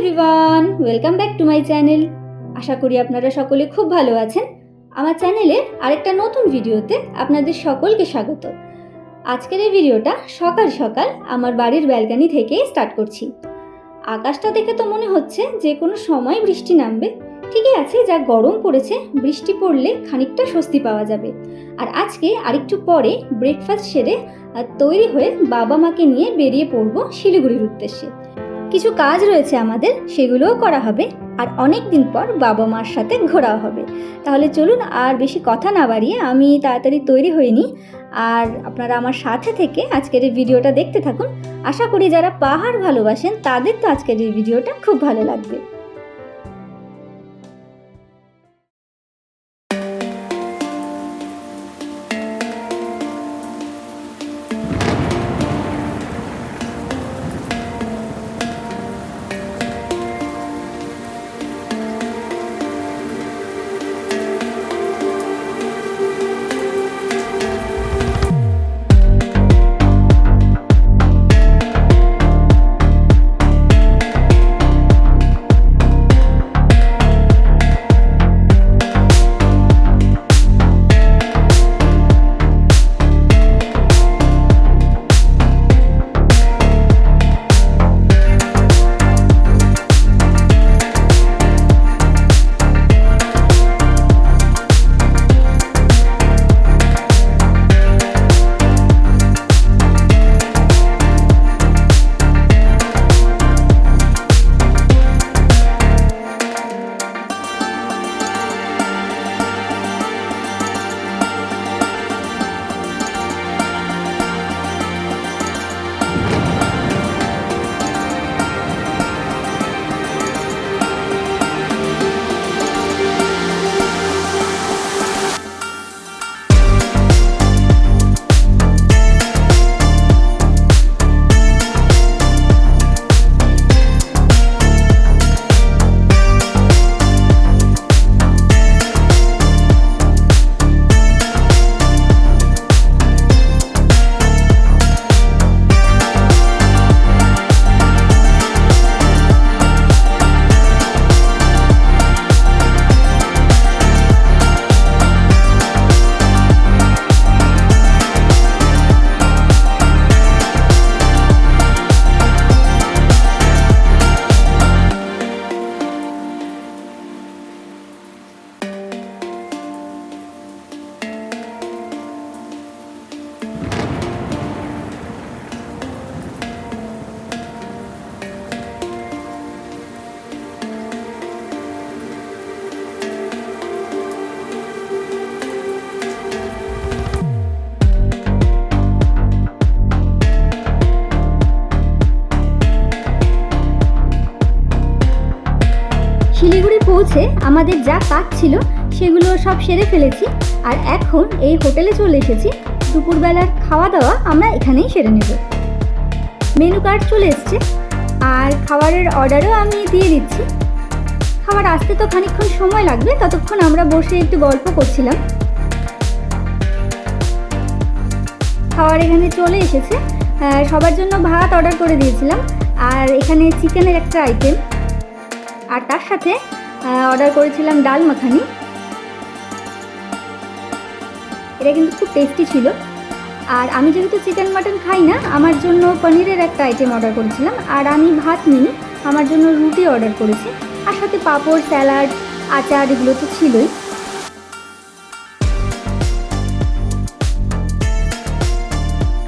Everyone welcome back to my channel আশা করি আপনারা সকলে খুব ভালো আছেন। আমার চ্যানেলে আরেকটা নতুন ভিডিওতে আপনাদের সকলকে স্বাগত। আজকের এই ভিডিওটা সকাল সকাল আমার বাড়ির ব্যালকানি থেকে স্টার্ট করছি। আকাশটা দেখে তো মনে হচ্ছে যে কোনো সময় বৃষ্টি নামবে। ঠিকই আছে, যা গরম পড়েছে, বৃষ্টি পড়লে খানিকটা স্বস্তি পাওয়া যাবে। আর আজকে আরেকটু পরে ব্রেকফাস্ট সেরে তৈরি হয়ে বাবা মাকে নিয়ে বেরিয়ে পড়ব শিলিগুড়ির উদ্দেশ্যে। কিছু কাজ রয়েছে আমাদের, সেগুলোও করা হবে। আর অনেক দিন পর বাবা মার সাথে ঘোরাও হবে। তাহলে চলুন আর বেশি কথা না বাড়িয়ে আমি তাড়াতাড়ি তৈরি নিই। আর আপনারা আমার সাথে থেকে আজকের এই ভিডিওটা দেখতে থাকুন। আশা করি যারা পাহাড় ভালোবাসেন, তাদের তো আজকের এই ভিডিওটা খুব ভালো লাগবে। শিলিগুড়ি আমাদের যা কাজ ছিল সেগুলো সব সেরে ফেলেছি। আর এখন এই হোটেলে চলে এসেছি। দুপুরবেলার খাওয়া দাওয়া আমরা এখানেই সেরে নেব। মেনু কার্ড চলে এসছে। আর খাবারের অর্ডারও আমি দিয়ে দিচ্ছি। খাবার আসতে তো খানিকক্ষণ সময় লাগবে, ততক্ষণ আমরা বসে একটু গল্প করছিলাম। খাবার এখানে চলে এসেছে। সবার জন্য ভাত অর্ডার করে দিয়েছিলাম। আর এখানে চিকেনের একটা আইটেম আর তার সাথে অর্ডার করেছিলাম ডাল মাখানি। এটা কিন্তু খুব টেস্টি ছিল। আর আমি যেহেতু চিকেন মাটন খাই না, আমার জন্য পনিরের একটা আইটেম অর্ডার করেছিলাম। আর আমি ভাত নিই, আমার জন্য রুটি অর্ডার করেছি। আর সাথে পাঁপড়, স্যালাড, আচার এগুলো তো ছিলই।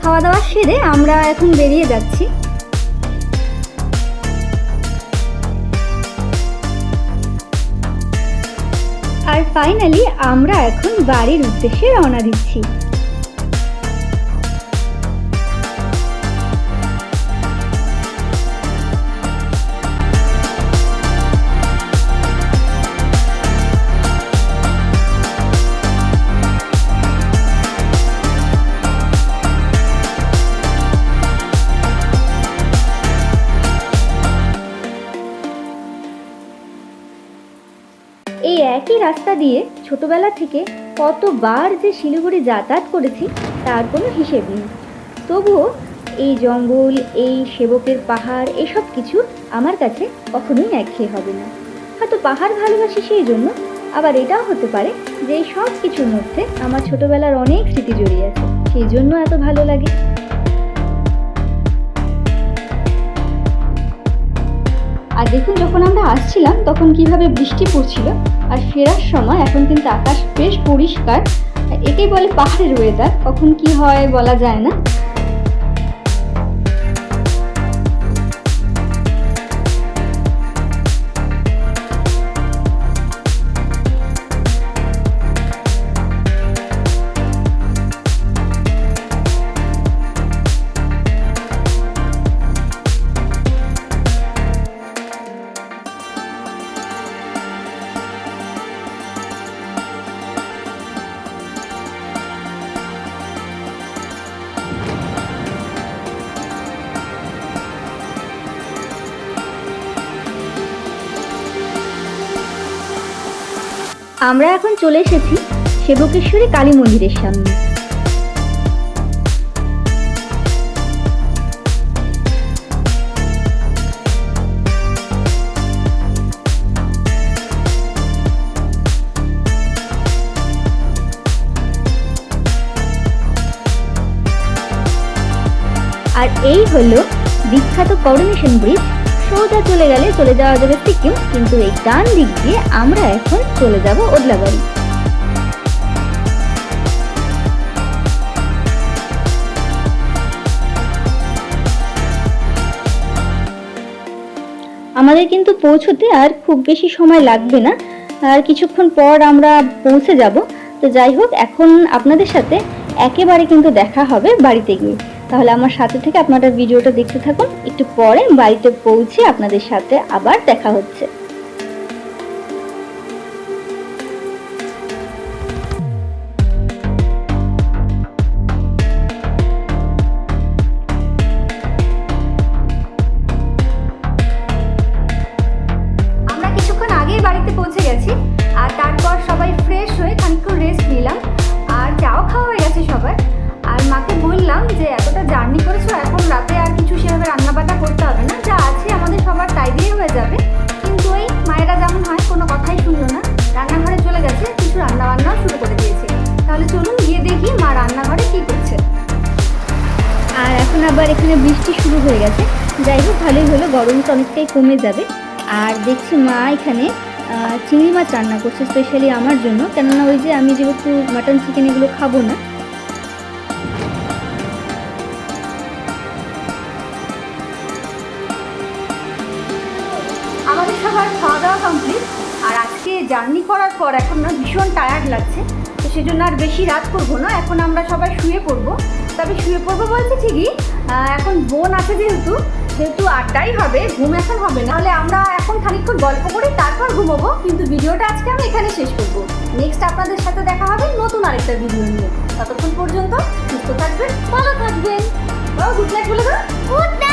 খাওয়া দাওয়া সেরে আমরা এখন বেরিয়ে যাচ্ছি। আর ফাইনালি আমরা এখন বাড়ির উদ্দেশ্যে রওনা দিচ্ছি। রাস্তা দিয়ে ছোটবেলা থেকে কতবার যে শিলিগুড়ি যাতায়াত করেছি, তার কোনো হিসেব নেই। তবুও এই জঙ্গল, এই সেবকের পাহাড়, এসব কিছু আমার কাছে কখনোই একঘেয়ে হবে না। হয়তো পাহাড় ভালোবাসি সেই জন্য, আবার এটাও হতে পারে যে সব কিছুর মধ্যে আমার ছোটবেলার অনেক স্মৃতি জড়িয়ে আছে। সেই জন্য এত ভালো লাগে। আর দেখুন, যখন আমরা আসছিলাম, তখন কীভাবে বৃষ্টি পড়ছিল আর ফেরার সময় এখন কিন্তু আকাশ বেশ পরিষ্কার। একেই বলে পাহাড়ের ওয়েদার কখন কি হয় বলা যায় না। আমরা এখন চলে এসেছি সেবকেশ্বরী কালী মন্দিরের সামনে। আর এই হলো বিখ্যাত করোনেশন ব্রিজ। সোজা চলে গেলে চলে যাওয়া যাবে সিকিম, কিন্তু এই ডান দিক দিয়ে আমরা এখন চলে যাব ওদলাবাড়ি। আমাদের কিন্তু পৌঁছতে আর খুব বেশি সময় লাগবে না। আর কিছুক্ষণ পর আমরা পৌঁছে যাব। তো যাই হোক, এখন আপনাদের সাথে একেবারে কিন্তু দেখা হবে বাড়িতে গিয়ে। তাহলে আমার সাথে থেকে আপনারা ভিডিওটা দেখতে থাকুন। একটু পরে বাড়িতে পৌঁছে আপনাদের সাথে আবার দেখা হচ্ছে। বললাম যে এতটা জার্নি করেছ, এখন রাতে আর কিছু সেভাবে রান্নাবান্না করতে হবে না। যা আছে আমাদের সবার তাই দিয়ে হয়ে যাবে। কিন্তু ওই মায়েরা যেমন হয়, কোনো কথাই শুনলো না। রান্নাঘরে চলে গেছে, কিছু রান্নাবান্নাও শুরু করে দিয়েছে। তাহলে চলুন গিয়ে দেখি মা রান্নাঘরে কী করছে। আর এখন আবার এখানে বৃষ্টি শুরু হয়ে গেছে। যাই হোক, ভালোই হলো, গরমটা অনেকটাই কমে যাবে। আর দেখছি মা এখানে চিংড়ি মাছ রান্না করছে স্পেশালি আমার জন্য। কেননা ওই যে আমি যেহেতু মাটন চিকেন এগুলো খাব না আজকে জার্নি করার পর এখন না ভীষণ টায়ার্ড লাগছে। তো সেজন্য আর বেশি রাত করব না, এখন আমরা সবাই শুয়ে পড়ব। তবে শুয়ে পড়ব বলছে ঠিকই এখন বোন আছে যেহেতু যেহেতু আড্ডাই হবে, ঘুম এখন হবে না। তাহলে আমরা এখন খানিকক্ষণ গল্প করি, তারপর ঘুমোবো। কিন্তু ভিডিওটা আজকে আমি এখানে শেষ করব। নেক্সট আপনাদের সাথে দেখা হবে নতুন আরেকটা ভিডিও নিয়ে। ততক্ষণ পর্যন্ত সুস্থ থাকবেন, ভালো থাকবেন। গুড নাইট বলে দাও। Good night